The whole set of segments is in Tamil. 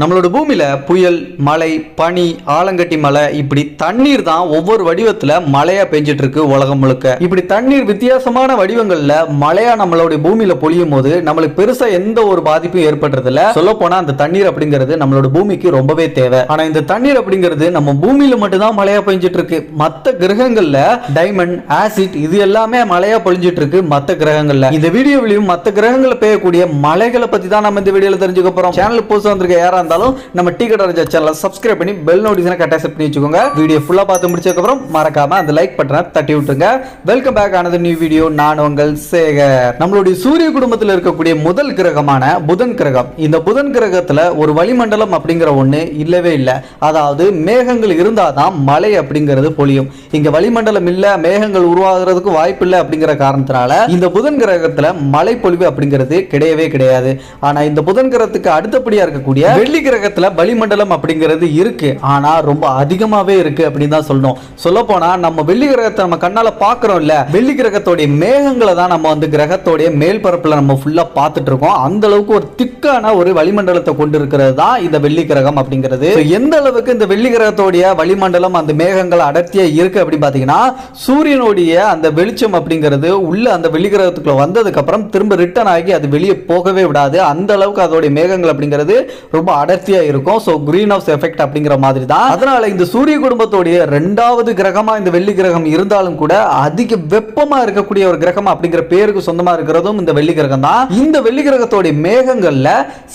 நம்மளோட பூமியில புயல் மழை பனி ஆலங்கட்டி மலை இப்படி தண்ணீர் தான் ஒவ்வொரு வடிவத்தில் மழையாக பெஞ்சிட்டு இருக்கு உலகம் முழுக்க. இப்படி தண்ணீர் வித்தியாசமான வடிவங்களில் மழையா நம்மளுடைய பூமியில் பொழியும் போது நம்மளுக்கு பெருசாக எந்த ஒரு பாதிப்பும் ஏற்படுறதில்ல. சொல்ல போனால் அந்த தண்ணீர் அப்படிங்கிறது நம்மளோட பூமிக்கு ரொம்பவே தேவை. ஆனால் இந்த தண்ணீர் அப்படிங்கிறது நம்ம பூமியில் மட்டும்தான் மழையாக பெஞ்சிட்டு இருக்கு மற்ற கிரகங்களில் டைமண்ட் ஆசிட் இது எல்லாமே மழையாக பொழிஞ்சிட்டு இருக்கு மற்ற கிரகங்களில். இந்த வீடியோவிலையும் மற்ற கிரகங்களில் பெய்யக்கூடிய மலைகளை பற்றி தான் நம்ம இந்த வீடியோவில் தெரிஞ்சுக்க போகிறோம் சேனல் புதுசா வந்திருக்க யாராவது இருந்தாலும் நம்ம டீ கடை ராஜா சேனலை சப்ஸ்கிரைப் பண்ணி பெல் நோட்டிஃபிகேஷனை கட்டாய செட் பண்ணி வச்சுக்கோங்க. வீடியோ ஃபுல்லாக பார்த்து முடிச்சதுக்கப்புறம் மறக்காம அந்த லைக் பட்டனை தட்டி விட்டுருங்க. வெல்கம் பேக் ஆனது நியூ வீடியோ நான் உங்கள் சேகர். நம்மளுடைய சூரிய குடும்பத்தில் இருக்கக்கூடிய முதல் கிரகமான புதன் கிரகம். இந்த புதன் கிரகத்தில் ஒரு வளிமண்டலம் அப்படிங்கிற ஒன்று இல்லவே இல்லை. அதாவது மேகங்கள் இருந்தால் தான் மழை அப்படிங்கிறது பொழியும். இங்க வளிமண்டலம் இல்ல மேகங்கள் உருவாகிறதுக்கு வாய்ப்பு இல்லை அப்படிங்கிற காரணத்தினால இந்த புதன் கிரகத்துல மழை பொழிவு அப்படிங்கிறது கிடையவே கிடையாது. ஆனா இந்த புதன் கிரகத்துக்கு அடுத்தபடியா இருக்கக்கூடிய வெள்ளி கிரகத்தில் வளிமண்டலம் அப்படிங்கிறது இருக்கு. ஆனா ரொம்ப அதிகமாகவே இருக்கு அப்படின்னு தான் சொல்லணும். சொல்ல போனா நம்ம வெள்ளி கிரகத்தை நம்ம கண்ணால பாக்குறோம் இல்ல வெள்ளி கிரகத்தோடைய மேகங்களை தான் நம்ம வந்து கிரகத்தோடைய மேல் பரப்புல நம்ம ஃபுல்லா பார்த்துட்டு இருக்கோம் அந்த அளவுக்கு ஒரு திக்கான ஒரு வளிமண்டலத்தை கொண்டு இருக்கிறது தான் இந்த வெள்ளி கிரகம் அப்படிங்கிறது எந்த அளவுக்கு இந்த வெள்ளி கிரகத்தோடைய வளிமண்டலம் அந்த மேகங்கள் அடர்த்தியா இருக்கு அப்படின்னு பாத்தீங்கன்னா சூரியனுடைய அந்த வெளிச்சம் அப்படிங்கிறது உள்ள அந்த வெள்ளி கிரகத்துக்குள்ள வந்ததுக்கு அப்புறம் திரும்ப ரிட்டர்ன் ஆகி அது வெளியே போகவே விடாது. அந்த அளவுக்கு அதோடைய மேகங்கள் அப்படிங்கிறது ரொம்ப அடர்த்தியா இருக்கும். ஸோ கிரீன் ஹவுஸ் எஃபெக்ட் அப்படிங்கிற மாதிரி தான் அதனால இந்த சூரிய குடும்பத்தோடைய ரெண்டாவது கிரகமா இந்த வெள்ளி கிரகம் இருந்தாலும் கூட அதிக வெப்பமா இருக்கக்கூடிய ஒரு கிரகம் அப்படிங்கிற பேருக்கு சொந்தமா இருக்கிறதும் இந்த வெள்ளி கிரகம் தான் இந்த வெள்ளி கிரகத்தோடைய மேகங்கள்ல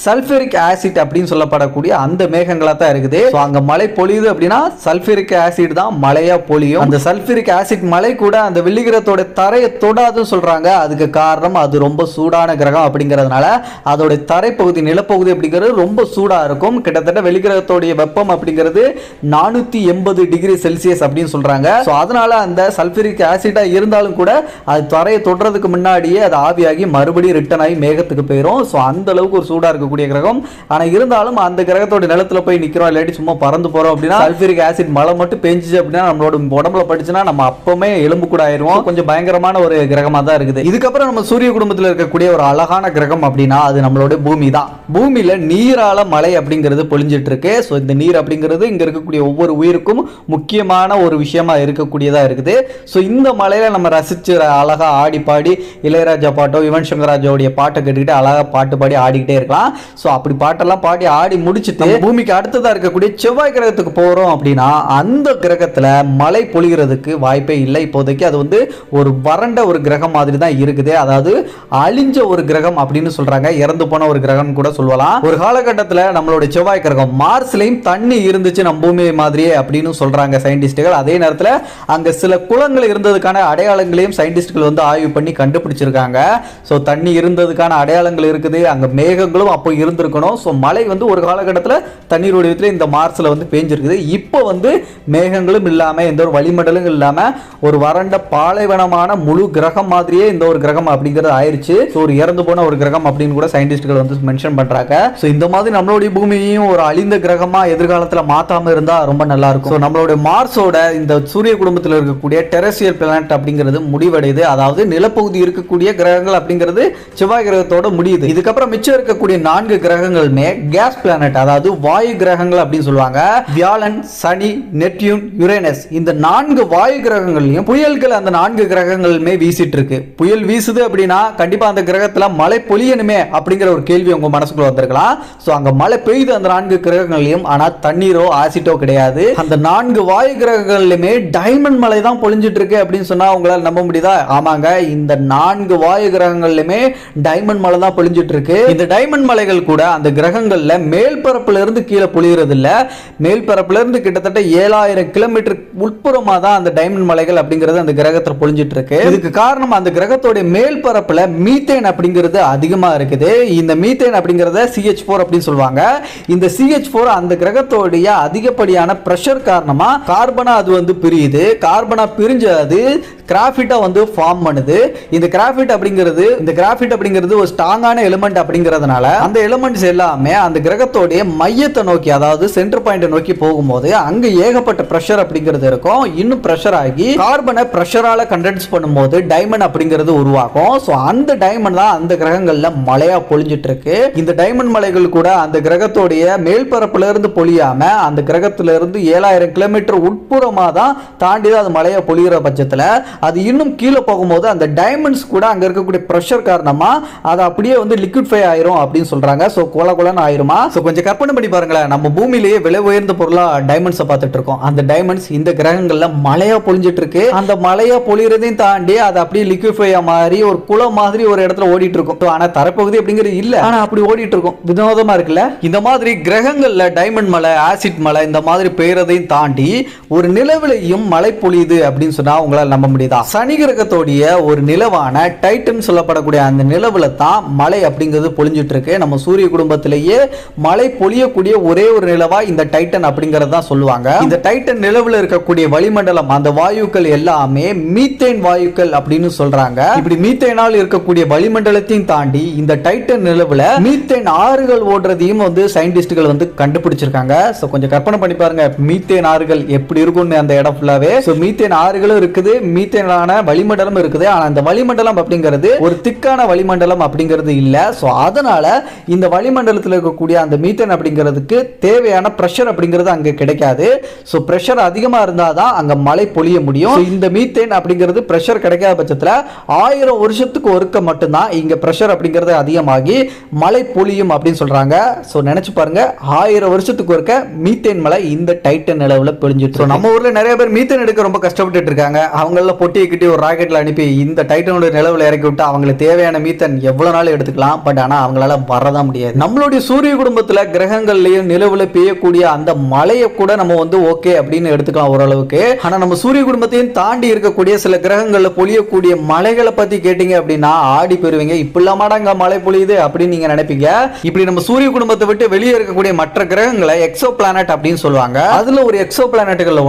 சல்பரிக் ஆசிட் அப்படின்னு சொல்லப்படக்கூடிய அந்த மேகங்களா தான் இருக்குது. So, அங்க மழை பொழியுது அப்படின்னா சல்பரிக் ஆசிட் தான் மழையா பொழியும். அந்த சல்பரிக் ஆசிட் மழை கூட அந்த வெள்ளி கிரகத்தோட தரையை தொடாதுன்னு சொல்றாங்க. அதுக்கு காரணம் அது ரொம்ப சூடான கிரகம் அப்படிங்கிறதுனால அதோட தரைப்பகுதி நிலப்பகுதி அப்படிங்கிறது ரொம்ப சூடா இருக்கும். கிட்டத்தட்ட வெளிக்கிரகத்தோடைய வெப்பம் அப்படிங்கிறது நானூற்றி எண்பது டிகிரி செல்சியஸ் அப்படின்னு சொல்கிறாங்க ஸோ அதனால் அந்த சல்ஃபரிக் ஆசிடாக இருந்தாலும் கூட அது தரையை தொடுறதுக்கு முன்னாடியே அது ஆவியாகி மறுபடியும் ரிட்டர்ன் ஆகி மேகத்துக்கு போயிடும் ஸோ அந்த அளவுக்கு ஒரு சூடாக இருக்கக்கூடிய கிரகம். ஆனால் இருந்தாலும் அந்த கிரகத்தோட நிலத்தில் போய் நிற்கிறோம் இல்லாட்டி சும்மா பறந்து போகிறோம் அப்படின்னா சல்ஃபரிக் ஆசிட் மழை மட்டும் பெஞ்சிச்சு அப்படின்னா நம்மளோட உடம்புல படிச்சுன்னா நம்ம அப்பவுமே எலும்பு கூட ஆயிடுவோம் கொஞ்சம் பயங்கரமான ஒரு கிரகமாக தான் இருக்குது. இதுக்கப்புறம் நம்ம சூரிய குடும்பத்தில் இருக்கக்கூடிய ஒரு அழகான கிரகம் அப்படின்னா அது நம்மளோட பூமி தான். பூமியில் நீரால மழை அப்படிங்கிறது பொழிஞ்சிட்டு இருக்கு ஸோ இந்த நீர் அப்படிங்கிறது இங்கே இருக்கக்கூடிய ஒவ்வொரு உயிருக்கும் முக்கியமான ஒரு விஷயமா இருக்கக்கூடியதாக இருக்குது. ஸோ இந்த மலையில நம்ம ரசிச்சு அழகாக ஆடி பாடி இளையராஜா பாட்டோ யுவன் சங்கராஜாவுடைய பாட்டை கேட்டுக்கிட்டு அழகாக பாட்டு பாடி ஆடிக்கிட்டே இருக்கலாம். ஸோ அப்படி பாட்டெல்லாம் பாடி ஆடி முடிச்சுட்டு பூமிக்கு அடுத்ததாக இருக்கக்கூடிய செவ்வாய் கிரகத்துக்கு போகிறோம் அப்படின்னா அந்த கிரகத்தில் மழை பொழிகிறதுக்கு வாய்ப்பே இல்லை. இப்போதைக்கு அது வந்து ஒரு வறண்ட ஒரு கிரகம் மாதிரி தான் இருக்குது. அதாவது அழிஞ்ச ஒரு கிரகம் அப்படின்னு சொல்கிறாங்க இறந்து போன ஒரு கிரகம் கூட சொல்லலாம். ஒரு காலகட்டத்தில் நம்மளோட செவ்வாய் கிரகம் மார்ஸ்லேயும் தண்ணி இருந்துச்சு நம்ம பூமி மாதிரியே அப்படின்னு சொல்கிறாங்க சயின்டிஸ்ட்டுகள் அதே நேரத்தில் அங்கே சில குளங்கள் இருந்ததுக்கான அடையாளங்களையும் சயின்டிஸ்டுகள் வந்து ஆய்வு பண்ணி கண்டுபிடிச்சிருக்காங்க. ஸோ தண்ணி இருந்ததுக்கான அடையாளங்கள் இருக்குது அங்கே மேகங்களும் அப்போ இருந்திருக்கணும். ஸோ மழை வந்து ஒரு காலகட்டத்தில் தண்ணீர் வடிவத்தில் இந்த மார்ஸில் வந்து பேஞ்சிருக்குது. இப்போ வந்து மேகங்களும் இல்லாமல் எந்த ஒரு வளிமண்டலும் இல்லாமல் ஒரு வறண்ட பாலைவனமான முழு கிரகம் மாதிரியே இந்த ஒரு கிரகம் அப்படிங்கிறது ஆயிடுச்சு ஸோ ஒரு இறந்து போன ஒரு கிரகம் அப்படின்னு கூட சயின்டிஸ்ட்கள் வந்து மென்ஷன் பண்ணுறாங்க ஸோ இந்த மாதிரி நம்மளுடைய பூமியையும் ஒரு அழிந்த கிரகமா எதிர்காலத்துல மாத்தாம இருந்தா ரொம்ப நல்லா இருக்கும். நம்மளுடைய மார்ஸோட இந்த சூரிய குடும்பத்தில் இருக்கக்கூடிய டெரசியல் பிளானட் அப்படிங்கிறது முடிவடையுது. அதாவது நிலப்பகுதி இருக்கக்கூடிய கிரகங்கள் அப்படிங்கிறது செவ்வாய் கிரகத்தோட முடியுது. இதுக்கப்புறம் மிச்சம் இருக்கக்கூடிய நான்கு கிரகங்களுமே கேஸ் பிளானட் அதாவது வாயு கிரகங்கள் அப்படின்னு சொல்லுவாங்க. வியாழன் சனி நெப்டியூன் யுரேனஸ். இந்த நான்கு வாயு கிரகங்களையும் புயல்கள் அந்த நான்கு கிரகங்களுமே வீசிட்டு இருக்கு புயல் வீசுது அப்படின்னா கண்டிப்பா அந்த கிரகத்துல மழை பொழியணுமே அப்படிங்கிற ஒரு கேள்வி உங்க மனசுக்குள்ள வந்திருக்கலாம். சோ அங்க மழை பெய்யுது அந்த நான்கு கிரகங்களையும் ஆனால் தண்ணீரோ ஆசிட்டோ கிடையாது. அந்த நான்கு வாயு கிரகங்கள்லையுமே டைமண்ட் மலை தான் பொழிஞ்சிட்டு இருக்கு அப்படின்னு சொன்னால் உங்களால் நம்ப முடியுதா? ஆமாங்க இந்த நான்கு வாயு கிரகங்கள்லையுமே டைமண்ட் மலை தான் பொழிஞ்சிட்டு இருக்கு இந்த டைமண்ட் மலைகள் கூட அந்த கிரகங்களில் மேல்பரப்புல இருந்து கீழே பொழியறது இல்லை மேல்பரப்புல இருந்து கிட்டத்தட்ட ஏழாயிரம் கிலோமீட்டர் உட்புறமாக தான் அந்த டைமண்ட் மலைகள் அப்படிங்கிறது அந்த கிரகத்தில் பொழிஞ்சிட்டு இருக்கு இதுக்கு காரணம் அந்த கிரகத்தோட மேல்பரப்புல மீத்தேன் அப்படிங்கிறது அதிகமாக இருக்குது. இந்த மீத்தேன் அப்படிங்கிறத சிஹெச் ஃபோர் அப்படின்னு சொல்லுவாங்க. இந்த சிஹெச் ஃபோர் அந்த கிரகத்தோடைய அதிகப்படியான பிரஷர் காரணமா கார்பனா அது வந்து பிரியுது. கார்பனா பிரிஞ்சு அது கிராஃபிட்டை வந்து ஃபார்ம் பண்ணுது. இந்த கிராஃபிட் அப்படிங்கிறது இந்த கிராஃபிட் அப்படிங்கிறது ஒரு ஸ்ட்ராங்கான எலிமெண்ட் அப்படிங்கிறதுனால அந்த எலிமெண்ட்ஸ் எல்லாமே அந்த கிரகத்தோடைய மையத்தை நோக்கி அதாவது சென்டர் பாயிண்ட் நோக்கி போகும்போது அங்க ஏகப்பட்ட ப்ரெஷர் அப்படிங்கிறது இருக்கும். இன்னும் ப்ரெஷர் ஆகி கார்பனை ப்ரெஷரால கண்டென்ஸ் பண்ணும்போது டைமண்ட் அப்படிங்கிறது உருவாகும். ஸோ அந்த டைமண்ட் தான் அந்த கிரகங்கள்ல மழையா பொழிஞ்சிட்டு இருக்கு இந்த டைமண்ட் மலைகள் கூட அந்த கிரகத்தோடைய மேல்பரப்புல இருந்து பொழியாம அந்த கிரகத்துல இருந்து ஏழாயிரம் கிலோமீட்டர் உட்புறமா தான் தாண்டி தான் அது மழையை பொழிகிற பட்சத்தில் அது இன்னும் கீழே போகும்போது அந்த டைமண்ட்ஸ் கூட அங்கே இருக்கக்கூடிய ப்ரெஷர் காரணமாக அது அப்படியே வந்து லிக்விட்ஃபை ஆயிரும் அப்படின்னு சொல்கிறாங்க ஸோ கோல கோலன்னு ஆயிருமா? ஸோ கொஞ்சம் கற்பனை பண்ணி பாருங்களேன். நம்ம பூமியிலேயே விலை உயர்ந்த பொருளாக டைமண்ட்ஸை பார்த்துட்டு இருக்கோம். அந்த டைமண்ட்ஸ் இந்த கிரகங்களில் மழையாக பொழிஞ்சிட்டு இருக்கு. அந்த மழையாக பொழியறதையும் தாண்டி அது அப்படியே லிக்விஃபை மாதிரி ஒரு குளம் மாதிரி ஒரு இடத்துல ஓடிட்டு இருக்கும். ஸோ ஆனால் தரப்பகுதி அப்படிங்கிறது இல்லை. ஆனால் அப்படி ஓடிட்டு இருக்கும். வினோதமாக இருக்குல்ல? இந்த மாதிரி கிரகங்களில் டைமண்ட் மலை ஆசிட் மலை இந்த மாதிரி பெய்யறதையும் தாண்டி ஒரு நிலவிலையும் மழை பொழியுது அப்படின்னு சொன்னால் உங்களால் நம்ப முடியாது. சனி கிரகத்தோடைய ஒரு நிலவான டைட்டன் சொல்லப்படக்கூடிய அந்த நிலவுல தான் மழை அப்படிங்கிறது பொழிஞ்சிட்டு இருக்கு நம்ம சூரிய குடும்பத்திலேயே மழை பொழியக்கூடிய ஒரே ஒரு நிலவா இந்த டைட்டன் அப்படிங்கிறது தான் சொல்லுவாங்க. இந்த டைட்டன் நிலவுல இருக்கக்கூடிய வளிமண்டலம் அந்த வாயுக்கள் எல்லாமே மீத்தேன் வாயுக்கள் அப்படின்னு சொல்றாங்க. இப்படி மீத்தேனால் இருக்கக்கூடிய வளிமண்டலத்தையும் தாண்டி இந்த டைட்டன் நிலவுல மீத்தேன் ஆறுகள் ஓடுறதையும் வந்து சயின்டிஸ்டுகள் வந்து கண்டுபிடிச்சிருக்காங்க. ஸோ கொஞ்சம் கற்பனை பண்ணி பாருங்க. மீத்தேன் ஆறுகள் எப்படி இருக்கும்னு அந்த இடம் ஃபுல்லாவே ஸோ மீத்தேன் ஆறுகளும் இருக்குது மீத்தேன் மீத்தேனான வளிமண்டலம் இருக்குது. ஆனால் அந்த வளிமண்டலம் அப்படிங்கிறது ஒரு திக்கான வளிமண்டலம் அப்படிங்கிறது இல்ல. ஸோ அதனால இந்த வளிமண்டலத்தில் இருக்கக்கூடிய அந்த மீத்தேன் அப்படிங்கிறதுக்கு தேவையான பிரஷர் அப்படிங்கிறது அங்க கிடைக்காது. சோ பிரஷர் அதிகமா இருந்தாதான் அங்க மழை பொழிய முடியும். இந்த மீத்தேன் அப்படிங்கிறது ப்ரெஷர் கிடைக்காத பட்சத்துல ஆயிரம் வருஷத்துக்கு ஒருக்க மட்டும்தான் இங்க ப்ரெஷர் அப்படிங்கிறது அதிகமாகி மழை பொழியும் அப்படின்னு சொல்றாங்க. ஸோ நினைச்சு பாருங்க. ஆயிரம் வருஷத்துக்கு ஒருக்க மீத்தேன் மலை இந்த டைட்டன் அளவில் பொழிஞ்சிட்டு நம்ம ஊர்ல நிறைய பேர் மீத்தேன் எடுக்க ரொம்ப கஷ்டப்பட்டுட்டு இருக்காங்க. அவங்கள பொட்டியை ஒரு ராக்கெட்ல அனுப்பி இந்த டைட்டனோட நிலவில் இறக்கி விட்டு அவங்களுக்கு தேவையான மீத்தன் எவ்வளவு நாள் எடுத்துக்கலாம்? பட் ஆனா அவங்களால வரதான் முடியாது. நம்மளுடைய சூரிய குடும்பத்துல கிரகங்கள்லயும் நிலவுல பெய்யக்கூடிய அந்த மழையை கூட நம்ம வந்து ஓகே அப்படின்னு எடுத்துக்கலாம் ஓரளவுக்கு. ஆனா நம்ம சூரிய குடும்பத்தையும் தாண்டி இருக்கக்கூடிய சில கிரகங்கள்ல பொழியக்கூடிய மலைகளை பத்தி கேட்டீங்க அப்படின்னா ஆடி பெறுவீங்க. இப்படிலாமாடா அங்க மழை பொழியுது அப்படின்னு நீங்க நினைப்பீங்க. இப்படி நம்ம சூரிய குடும்பத்தை விட்டு வெளியே இருக்கக்கூடிய மற்ற கிரகங்களை எக்ஸோ பிளானட் அப்படின்னு சொல்லுவாங்க. அதுல ஒரு எக்ஸோ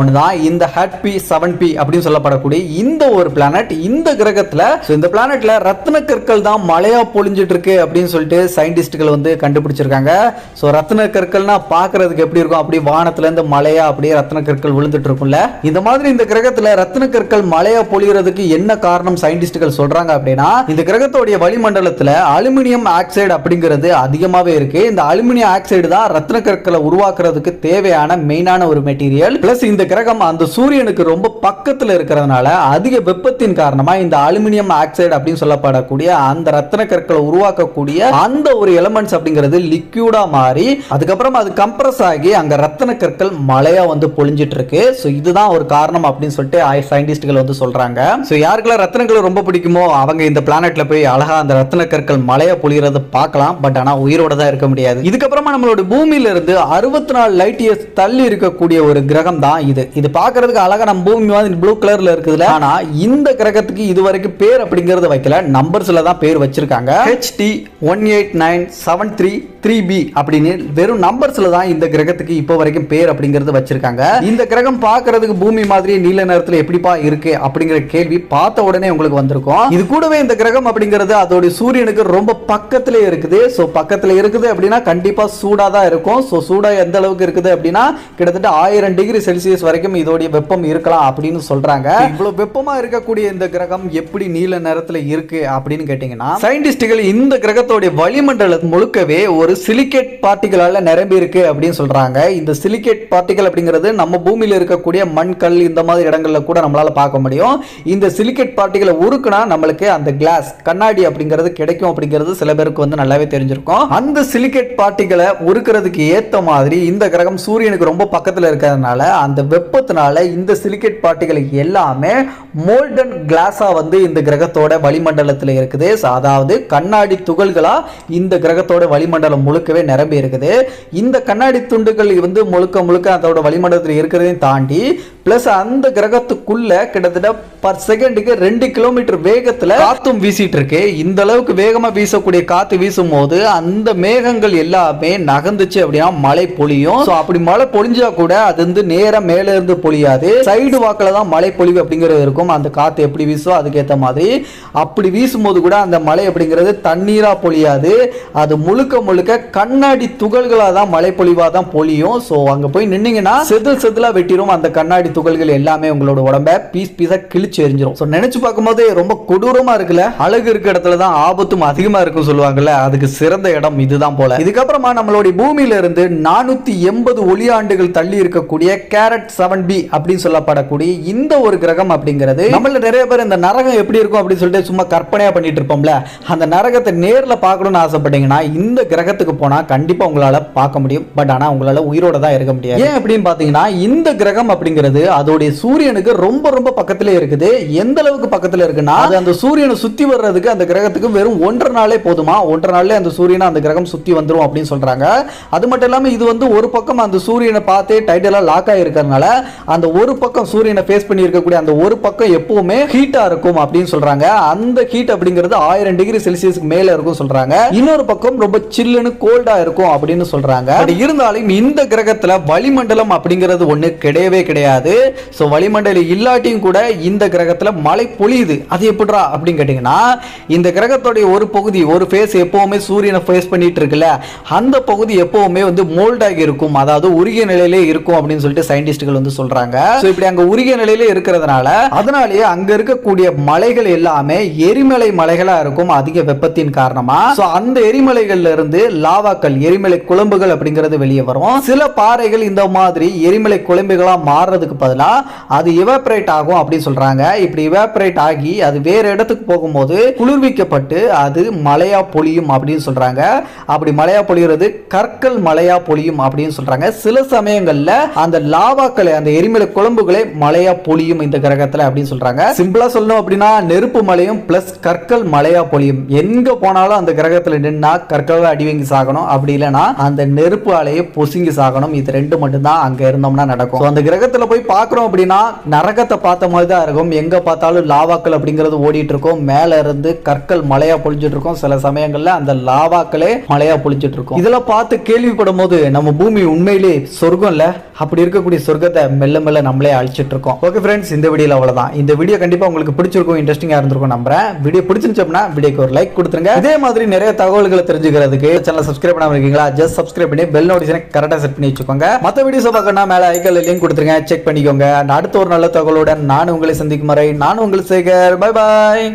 ஒன்று தான் இந்த ஹட் பி செவன் பி அப்படின்னு சொல்லப்படக்கூடிய இந்த ஒரு பிளானட் இந்த கிரகத்துல இந்த பிளானட்ல ரத்ன கற்கள் தான் மழையா பொழிஞ்சிட்டு இருக்கு அப்படின்னு சொல்லிட்டு சயின்டிஸ்டுகள் வந்து கண்டுபிடிச்சிருக்காங்க. ஸோ ரத்ன கற்கள்னா பார்க்கறதுக்கு எப்படி இருக்கும்? அப்படி வானத்துல இருந்து மழையா அப்படியே ரத்ன கற்கள் விழுந்துட்டு இருக்கும்ல? இந்த மாதிரி இந்த கிரகத்துல ரத்ன கற்கள் மழையா பொழிகிறதுக்கு என்ன காரணம் சயின்டிஸ்டுகள் சொல்றாங்க அப்படின்னா இந்த கிரகத்தோடைய வளிமண்டலத்துல அலுமினியம் ஆக்சைடு அப்படிங்கிறது அதிகமாவே இருக்கு. இந்த அலுமினியம் ஆக்சைடு தான் ரத்ன கற்களை உருவாக்குறதுக்கு தேவையான மெயினான ஒரு மெட்டீரியல் பிளஸ் இந்த கிரகம் அந்த சூரியனுக்கு ரொம்ப பக்கத்துல இருக்கிறதுனால அதிக வெப்பத்தின் காரணமா இந்த அலுமினியம் ஆக்சைடு அப்படின்னு சொல்லப்படக்கூடிய அந்த ரத்தின கற்களை உருவாக்கக்கூடிய அந்த ஒரு எலமெண்ட்ஸ் அப்படிங்கிறது லிக்யூடா மாறி அதுக்கப்புறம் அது கம்ப்ரஸ் ஆகி அங்க ரத்தன கற்கள் மழையா வந்து பொழிஞ்சிட்டு இருக்கு ஸோ இதுதான் ஒரு காரணம் அப்படின்னு சொல்லிட்டு சயின்டிஸ்ட்கள் வந்து சொல்றாங்க. ஸோ யாருக்கெல்லாம் ரத்தனங்கள் ரொம்ப பிடிக்குமோ அவங்க இந்த பிளானட்ல போய் அழகா அந்த ரத்தன கற்கள் மழையா பொழியறத பார்க்கலாம். பட் ஆனா உயிரோட தான் இருக்க முடியாது. இதுக்கப்புறமா நம்மளோட பூமியில இருந்து அறுபத்தி நாலு லைட் இயர்ஸ் தள்ளி இருக்கக்கூடிய ஒரு கிரகம் தான் இது. இது பாக்குறதுக்கு அழகா நம்ம பூமி மாதிரி ப்ளூ கலர்ல இருக்குதுல ஆனா இந்த கிரகத்துக்கு இதுவரைக்கும் பேர் அப்படிங்கறது வைக்கல. நம்பர்ஸ்ல தான் பேர் வச்சிருக்காங்க. HD one eight nine seven three three B அப்படின்னு வெறும் நம்பர்ஸ்ல தான் இந்த கிரகத்துக்கு இப்போ வரைக்கும் பேர் அப்படிங்கிறது வச்சிருக்காங்க. இந்த கிரகம் பாக்குறதுக்கு பூமி மாதிரி நீல நேரத்துல எப்படிப்பா இருக்கு அப்படிங்கிற கேள்வி பார்த்த உடனே உங்களுக்கு வந்திருக்கும். இது கூடவே இந்த கிரகம் அப்படிங்கிறது அதோட சூரியனுக்கு ரொம்ப பக்கத்துல இருக்குது. ஸோ பக்கத்துல இருக்குது அப்படின்னா கண்டிப்பா சூடா தான் இருக்கும். ஸோ சூடா எந்த அளவுக்கு இருக்குது அப்படின்னா கிட்டத்தட்ட ஆயிரம் டிகிரி செல்சியஸ் வரைக்கும் இதோடைய வெப்பம் இருக்கலாம் அப்படின்னு சொல்றாங்க. இவ்வளவு வெப்பமா இருக்கக்கூடிய இந்த கிரகம் எப்படி நீல நிறத்தில் இருக்கு அப்படின்னு கேட்டீங்கன்னா சயின்டிஸ்டுகள் இந்த கிரகத்தோடைய வளிமண்டலம் முழுக்கவே ஒரு சிலிகேட் பார்ட்டிகளால நிரம்பி இருக்கு அப்படின்னு சொல்றாங்க. இந்த சிலிகேட் பார்ட்டிகள் அப்படிங்கிறது நம்ம பூமியில இருக்கக்கூடிய மண் கல் இந்த மாதிரி இடங்கள்ல கூட நம்மளால பார்க்க முடியும். இந்த சிலிகேட் பார்ட்டிகளை உருக்குனா நம்மளுக்கு அந்த கிளாஸ் கண்ணாடி அப்படிங்கிறது கிடைக்கும் அப்படிங்கிறது சில பேருக்கு வந்து நல்லாவே தெரிஞ்சிருக்கும். அந்த சிலிகேட் பார்ட்டிகளை உருக்குறதுக்கு ஏத்த மாதிரி இந்த கிரகம் சூரியனுக்கு ரொம்ப பக்கத்துல இருக்கிறதுனால அந்த வெப்பத்தினால இந்த சிலிகேட் பார்ட்டிகளுக்கு எல்லாமே மோல்டன் கிளாஸாக வந்து இந்த கிரகத்தோட வளிமண்டலத்தில் இருக்குது. அதாவது கண்ணாடி துகள்களாக இந்த கிரகத்தோட வளிமண்டலம் முழுக்கவே நிரம்பி இருக்குது. இந்த கண்ணாடி துண்டுகள் வந்து முழுக்க முழுக்க அதோட வளிமண்டலத்தில் இருக்கிறதையும் தாண்டி ப்ளஸ் அந்த கிரகத்துக்குள்ள கிட்டத்தட்ட பர் செகண்டுக்கு ரெண்டு கிலோமீட்டர் வேகத்தில் காத்தும் வீசிட்டு இருக்கு. இந்த அளவுக்கு வேகமாக வீசக்கூடிய காற்று வீசும் போது அந்த மேகங்கள் எல்லாமே நகர்ந்துச்சு அப்படின்னா மழை பொழியும். ஸோ அப்படி மழை பொழிஞ்சா கூட அது வந்து நேராக மேலேருந்து பொழியாது. சைடு வாக்கில் தான் மழை பொழிவு அப்படிங்கிறது இருக்கும். அந்த காற்று எப்படி வீசோ அதுக்கேற்ற மாதிரி. அப்படி வீசும்போது கூட அந்த மழை அப்படிங்கிறது தண்ணீராக பொழியாது. அது முழுக்க முழுக்க கண்ணாடி துகள்களாக தான் மழை பொழிவாக தான் பொழியும். ஸோ அங்கே போய் நின்னீங்கன்னா செதில் செதிலாக வெட்டிடும் அந்த கண்ணாடி துகள்கள் எல்லாமே உங்களோட உடம்ப பீஸ் பீஸாக கிழிச்சு எரிஞ்சிரும். ஸோ நினச்சி பார்க்கும்போது ரொம்ப கொடூரமாக இருக்குல்ல? அழகு இருக்க இடத்துல தான் ஆபத்தும் அதிகமாக இருக்கும் சொல்லுவாங்கல்ல? அதுக்கு சிறந்த இடம் இதுதான் போல. இதுக்கப்புறமா நம்மளுடைய பூமியில இருந்து நானூத்தி எண்பது ஒளியாண்டுகள் தள்ளி இருக்கக்கூடிய கேரட் செவன் பி அப்படின்னு சொல்லப்படக்கூடிய இந்த ஒரு கிரகம் அப்படிங்கிறது நம்மள நிறைய பேர் இந்த நரகம் எப்படி இருக்கும் அப்படின்னு சொல்லிட்டு சும்மா கற்பனையா பண்ணிட்டு இருப்போம்ல. அந்த நரகத்தை நேர்ல பார்க்கணும்னு ஆசைப்பட்டீங்கன்னா இந்த கிரகத்துக்கு போனா கண்டிப்பா உங்களால பார்க்க முடியும். பட் ஆனா உங்களால உயிரோட தான் இருக்க முடியாது. ஏன் அப்படின்னு பாத்தீங்கன்னா இந்த கிரகம் அப்படிங்கிறது அதோடைய சூரியனுக்கு ரொம்ப ரொம்ப பக்கத்திலே இருக்குது. எந்த அளவுக்கு பக்கத்துல இருக்குன்னா அது அந்த சூரியனை சுத்தி வர்றதுக்கு அந்த கிரகத்துக்கு வெறும் ஒன்றரை நாளே போதுமா? ஒன்றரை நாள்ல அந்த சூரியனை அந்த கிரகம் சுத்தி வந்துரும் அப்படின்னு சொல்றாங்க. அது மட்டும் இல்லாம இது வந்து ஒரு பக்கம் அந்த சூரியனை பார்த்தே டைட்டலா லாக் ஆயிருக்கறனால அந்த ஒரு பக்கம் சூரியனை ஃபேஸ் பண்ணி இருக்கக்கூடிய அந்த ஒரு பக்கம் எப்பவுமே ஹீட்டா இருக்கும் அப்படின்னு சொல்றாங்க. அந்த ஹீட் அப்படிங்கிறது ஆயிரம் டிகிரி செல்சியஸ்க்கு மேல இருக்கும் சொல்றாங்க. இன்னொரு பக்கம் ரொம்ப சில்லுன்னு கோல்டா இருக்கும் அப்படின்னு சொல்றாங்க. பட் இருந்தாலும் இந்த கிரகத்துல வளிமண்டலம் அப்படிங்கிறது ஒண்ணு கிடையவே கிடையாது. ஸோ வளிமண்டலம் இல்லாட்டியும் கூட இந்த கிரகத்துல மழை பொழியுது. அது எப்படிரா அப்படின்னு கேட்டீங்கன்னா இந்த கிரகத்துடைய ஒரு பகுதி ஒரு ஃபேஸ் எப்பவுமே சூரியனை ஃபேஸ் பண்ணிட்டு இருக்குல்ல. அந்த பகுதி எப்பவுமே வந்து மோல்டாகி இருக்கும். அதாவது உருகிய நிலையிலே இருக்கும் அப்படின்னு சொல்லிட்டு சயின்டிஸ்ட்கள் வந்து சொல்றாங்க. ஸோ இப்படி அங்க உருகிய நிலையிலே இருக்கிறதுனால அதனாலேயே அங்க இருக்கக்கூடிய மலைகள் எல்லாமே எரிமலை மலைகளா இருக்கும் அதிக வெப்பத்தின் காரணமா. ஸோ அந்த எரிமலைகள்ல இருந்து லாவாக்கள் எரிமலை குழம்புகள் அப்படிங்கிறது வெளியே வரும். சில பாறைகள் இந்த மாதிரி எரிமலை குழம்புகளா மாறுறதுக்கு பதிலா அது இவாபரேட் ஆகும் அப்படின்னு சொல்றாங்க. இப்படி இவாபரேட் ஆகி அது வேற இடத்துக்கு போகும்போது குளிர்விக்கப்பட்டு அது மலையா பொழியும் அப்படின்னு சொல்றாங்க. அப்படி மலையா பொழிகிறது கற்கள் மலையா பொழியும் அப்படின்னு சொல்றாங்க. சில சமயங்கள்ல அந்த லாவாக்களை அந்த எரிமலை குழம்புகளை மலையா பொழியும் இந்த கிரகத்துல. அப்படின்னு சொல்றாங்க. சிம்பிளா சொல்லணும் அப்படின்னா நெருப்பு மலையும் பிளஸ் கற்கள் மலையா பொழியும். எங்க போனாலும் அந்த கிரகத்துல நின்னா கற்களை அடிவங்கி சாகணும். அப்படி இல்லைன்னா அந்த நெருப்பு அலையை பொசுங்கி சாகணும். இது ரெண்டு மட்டும்தான் அங்க இருந்தோம்னா நடக்கும். அந்த கிரகத்துல போய் பாக்குறோம் அப்படின்னா நரகத்தை பார்த்த மாதிரி தான் இருக்கும். எங்க பார்த்தாலும் லாவாக்கள் அப்படிங்கிறது ஓடிட்டு இருக்கும். மேல இருந்து கற்கள் மலையா பொழிஞ்சிட்டு இருக்கும். சில சமயங்கள்ல அந்த லாவாக்களே மழையா பொழிஞ்சிட்டு இருக்கும். இதெல்லாம் பார்த்து கேள்விப்படும் போது நம்ம பூமி உண்மையிலே சொர்க்கம் இல்ல அப்படி இருக்கக்கூடிய சொர்க்கத்தை மெல்ல மெல்ல நம்மளே அழிச்சிட்டு இருக்கோம். ஓகே ஃப்ரெண்ட்ஸ் இந்த வீடியோல அவ்வளோதான் இந்த வீடியோ கண்டிப்பாக உங்களுக்கு பிடிச்சிருக்கும் இன்ட்ரெஸ்டிங்காக இருந்திருக்கும் நம்புறேன். வீடியோ பிடிச்சிருந்துச்சோம்னா வீடியோக்கு ஒரு லைக் கொடுத்துருங்க. இதே மாதிரி நிறைய தகவல்களை தெரிஞ்சுக்கிறதுக்கு சேனல் சப்ஸ்கிரைப் பண்ணாம இருக்கீங்களா ஜஸ்ட் சப்ஸ்கிரைப் பண்ணி பெல் நோட்டிஃபிகேஷன் கரெக்டாக செட் பண்ணி வச்சுக்கோங்க. மற்ற வீடியோஸ் பார்க்கணும்னா மேலே ஐக்கல் லிங்க் கொடுத்துருங்க செக் பண்ணிக்கோங்க. அடுத்த ஒரு நல்ல தகவலுடன் நான் உங்களை சந்திக்கும் வரை நான் உங்களை சேகர். Bye bye